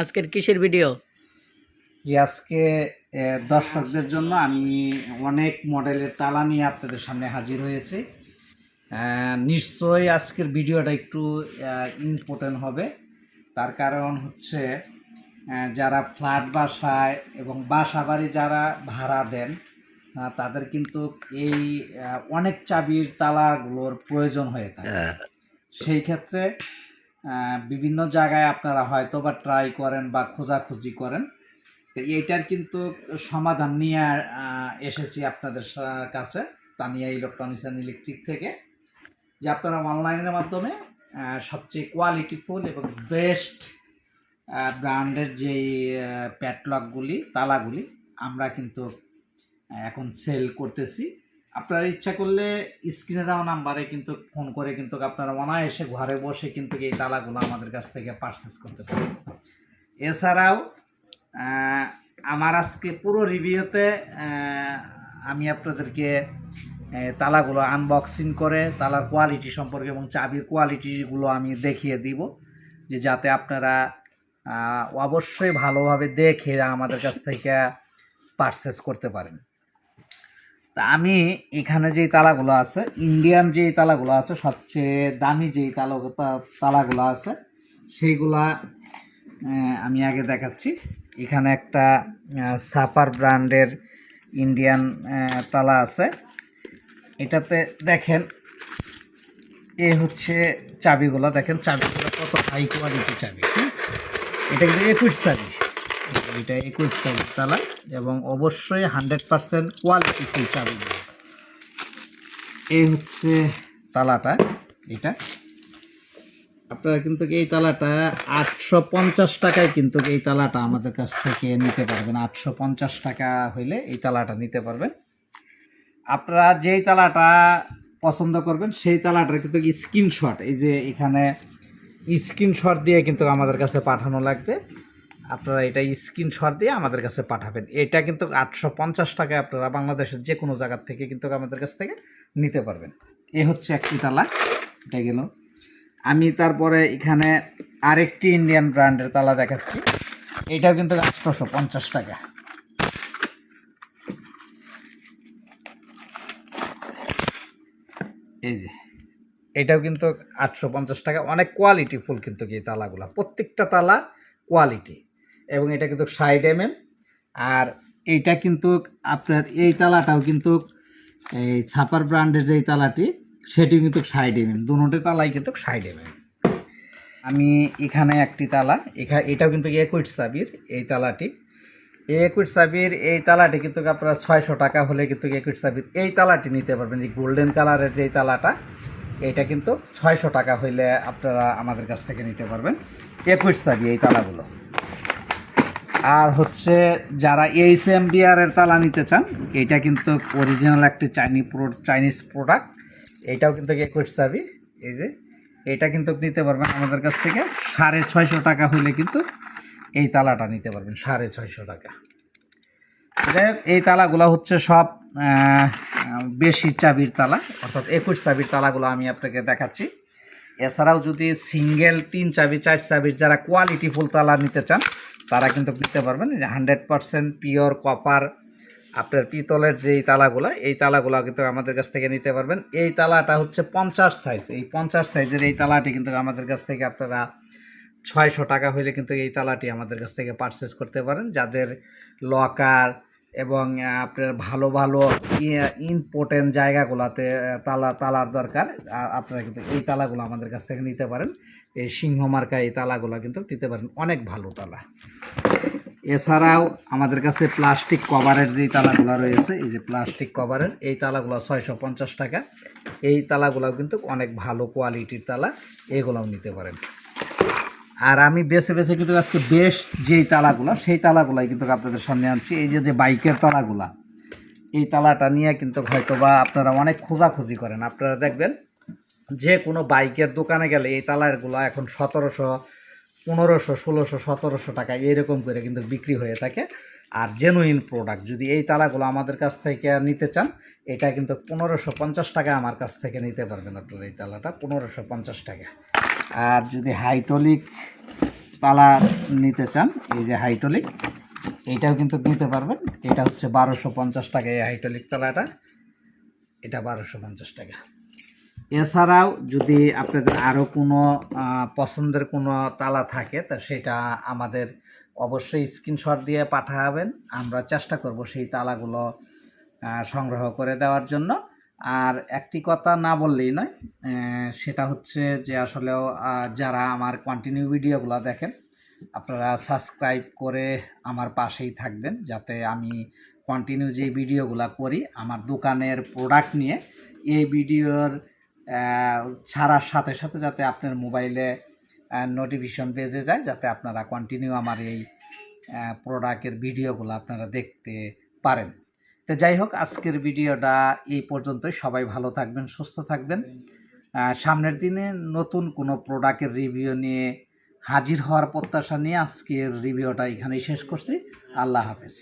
আজকের কিসের ভিডিও যে আজকে দর্শকদের জন্য আমি অনেক মডেলের তালা নিয়ে আপনাদের সামনে হাজির হয়েছি। নিশ্চয়ই আজকের ভিডিওটা একটু ইম্পর্টেন্ট হবে। তার কারণ হচ্ছে যারা ফ্ল্যাট বাসায় এবং বাসা বাড়ি যারা ভাড়া দেন তাদের কিন্তু এই অনেক চাবির তালাগুলোর প্রয়োজন হয়ে থাকে। সেই ক্ষেত্রে বিভিন্ন জায়গায় আপনারা হয়তো বা ট্রাই করেন বা খোঁজাখুঁজি করেন। তো এইটার কিন্তু সমাধান নিয়ে এসেছি আপনাদের কাছে, তানিয়া ইলেকট্রনিক্স অ্যান্ড ইলেকট্রিক থেকে, যে আপনারা অনলাইনের মাধ্যমে সবচেয়ে কোয়ালিটিফুল এবং বেস্ট ব্র্যান্ডের যেই প্যাটলকগুলি তালাগুলি আমরা কিন্তু এখন সেল করতেছি। আপনারা ইচ্ছা করলে স্ক্রিনে দেওয়া নাম্বারে কিন্তু ফোন করে কিন্তু আপনারা অনায়াসে ঘরে বসে কিন্তু এই তালাগুলো আমাদের কাছ থেকে পারচেস করতে পারেন। এছাড়াও আমার আজকে পুরো রিভিউতে আমি আপনাদেরকে তালাগুলো আনবক্সিং করে, তালার কোয়ালিটি সম্পর্কে এবং চাবির কোয়ালিটিগুলো আমি দেখিয়ে দিব, যে যাতে আপনারা অবশ্যই ভালোভাবে দেখে আমাদের কাছ থেকে পারচেস করতে পারেন। তা আমি এখানে যেই তালাগুলো আছে ইন্ডিয়ান যেই তালাগুলো আছে, সবচেয়ে দামি যেই তালা তালাগুলো আছে, সেইগুলা আমি আগে দেখাচ্ছি। এখানে একটা সাপার ব্র্যান্ডের ইন্ডিয়ান তালা আছে। এটাতে দেখেন, এ হচ্ছে চাবিগুলো। দেখেন, চাবিগুলো কত হাই কোয়ালিটি চাবি এটা কিন্তু একুশ চাবি। এটা একুশ চাবি তালা এবং অবশ্যই হান্ড্রেড পার্সেন্ট কোয়ালিটি ফুল চাবিগুলো এই হচ্ছে তালাটা, এটা। আপনারা কিন্তু এই তালাটা আটশো পঞ্চাশ টাকায় কিন্তু এই তালাটা আমাদের কাছ থেকে নিতে পারবেন। আটশো পঞ্চাশ টাকা হইলে এই তালাটা নিতে পারবেন। আপনারা যেই তালাটা পছন্দ করবেন, সেই তালাটার কিন্তু স্ক্রিনশট এই যে এখানে স্ক্রিনশট দিয়ে কিন্তু আমাদের কাছে পাঠানো লাগবে। আপনারা এটা স্ক্রিনশট দিয়ে আমাদের কাছে পাঠাবেন। এটা কিন্তু আটশো পঞ্চাশ টাকায় আপনারা বাংলাদেশের যে কোনো জায়গার থেকে কিন্তু আমাদের কাছ থেকে নিতে পারবেন। এ হচ্ছে একটি তালা, এটা গেল। আমি তারপরে এখানে আরেকটি ইন্ডিয়ান ব্র্যান্ডের তালা দেখাচ্ছি। এটাও কিন্তু আটশোশো পঞ্চাশ টাকা। এই যে, এটাও কিন্তু আটশো পঞ্চাশ টাকা। অনেক কোয়ালিটি ফুল কিন্তু এই তালাগুলা। প্রত্যেকটা তালা কোয়ালিটি এবং এটা কিন্তু ষাট এম আর এইটা কিন্তু আপনার এই তালাটাও কিন্তু এই ছাপার ব্র্যান্ডের যেই তালাটি সেটি কিন্তু ষাট এম এম দুটোতে তালাই কিন্তু ষাট এম আমি এখানে একটি তালা, এখা, এটাও কিন্তু একুইট সাবির এই তালাটি। এই একুইট সাবির এই তালাটি কিন্তু আপনারা ছয়শো টাকা হলে কিন্তু একুইট সাবির এই তালাটি নিতে পারবেন। এই গোল্ডেন কালারের যেই তালাটা, এটা কিন্তু ছয়শো টাকা হইলে আপনারা আমাদের কাছ থেকে নিতে পারবেন। একুশ সাবি এই তালাগুলো। আর হচ্ছে যারা এইচ এম বিআরের তালা নিতে চান, এটা কিন্তু অরিজিনাল একটি চাইনি চাইনিজ প্রোডাক্ট এটাও কিন্তু একুশ চাবি। এই যে, এটা কিন্তু নিতে পারবেন আমাদের কাছ থেকে সাড়ে ছয়শো টাকা হইলে কিন্তু এই তালাটা নিতে পারবেন, সাড়ে ছয়শো টাকা। যাই হোক, এই তালাগুলো হচ্ছে সব বেশি চাবির তালা, অর্থাৎ একুশ চাবির তালাগুলো আমি আপনাকে দেখাচ্ছি। এছাড়াও যদি সিঙ্গেল তিন চাবি, চার চাবির যারা কোয়ালিটি ফুল তালা নিতে চান তারা কিন্তু নিতে পারবেন হান্ড্রেড পারসেন্ট পিওর কপার আপনার পিতলের যেই তালাগুলো, এই তালাগুলো কিন্তু আমাদের কাছ থেকে নিতে পারবেন। এই তালাটা হচ্ছে পঞ্চাশ সাইজ এই পঞ্চাশ সাইজের এই তালাটি কিন্তু আমাদের কাছ থেকে আপনারা ছয়শো টাকা হইলে কিন্তু এই তালাটি আমাদের কাছ থেকে পারচেস করতে পারেন। যাদের লকার এবং আপনার ভালো ভালো ইম্পর্টেন্ট জায়গাগুলোতে তালা, তালার দরকার। আপনারা কিন্তু এই তালাগুলো আমাদের কাছ থেকে নিতে পারেন। এই সিংহ মার্কা এই তালাগুলো কিন্তু নিতে পারেন। অনেক ভালো তালা। এছাড়াও আমাদের কাছে প্লাস্টিক কভারের যে তালাগুলো রয়েছে, এই যে প্লাস্টিক কভারের, এই তালাগুলো ছয়শো পঞ্চাশ টাকা। এই তালাগুলো কিন্তু অনেক ভালো কোয়ালিটির তালা। এগুলোও নিতে পারেন। আর আমি বেছে বেছে কিন্তু আজকে বেশ যেই তালাগুলো, সেই তালাগুলাই কিন্তু আপনাদের সামনে আনছি। এই যে যে বাইকের তালাগুলা, এই তালাটা নিয়ে কিন্তু হয়তো বা আপনারা অনেক খোঁজাখুঁজি করেন। আপনারা দেখবেন, যে কোনো বাইকের দোকানে গেলে এই তালাগুলো এখন সতেরোশো, পনেরোশো, ষোলোশো, সতেরোশো টাকা এইরকম করে কিন্তু বিক্রি হয়ে থাকে। আর জেনুইন প্রোডাক্ট যদি এই তালাগুলো আমাদের কাছ থেকে নিতে চান, এটা কিন্তু পনেরোশো পঞ্চাশ টাকা আমার কাছ থেকে নিতে পারবেন আপনারা এই তালাটা, পনেরোশো পঞ্চাশ টাকা আর যদি হাইট্রোলিক তালা নিতে চান, এই যে হাইটলিক এইটাও কিন্তু নিতে পারবেন। এটা হচ্ছে বারোশো পঞ্চাশ টাকা এই হাইটলিক তালাটা। এটা বারোশো পঞ্চাশ টাকা। এছাড়াও যদি আপনাদের আরও কোনো পছন্দের কোনো তালা থাকে, তা সেটা আমাদের অবশ্যই স্ক্রিনশট দিয়ে পাঠাবেন। আমরা চেষ্টা করব সেই তালাগুলো সংগ্রহ করে দেওয়ার জন্য। আর একটি কথা না বললেই নয় সেটা হচ্ছে যে আসলেও যারা আমার কন্টিনিউ ভিডিওগুলো দেখেন, আপনারা সাবস্ক্রাইব করে আমার পাশেই থাকবেন, যাতে আমি কন্টিনিউ যে ভিডিওগুলো করি, আমার দোকানের প্রোডাক্ট নিয়ে, এই ভিডিওর ছাড়ার সাথে সাথে যাতে আপনার মোবাইলে নোটিফিকেশন বেজে যায়, যাতে আপনারা কন্টিনিউ আমার এই প্রোডাক্টের ভিডিওগুলো আপনারা দেখতে পারেন। তো যাই হোক, আজকের ভিডিওটা এই পর্যন্তই। সবাই ভালো থাকবেন, সুস্থ থাকবেন। সামনের দিনে নতুন কোনো প্রোডাক্টের রিভিউ নিয়ে হাজির হওয়ার প্রত্যাশা নিয়ে আজকের রিভিউটা এখানেই শেষ করছি। আল্লাহ হাফেজ।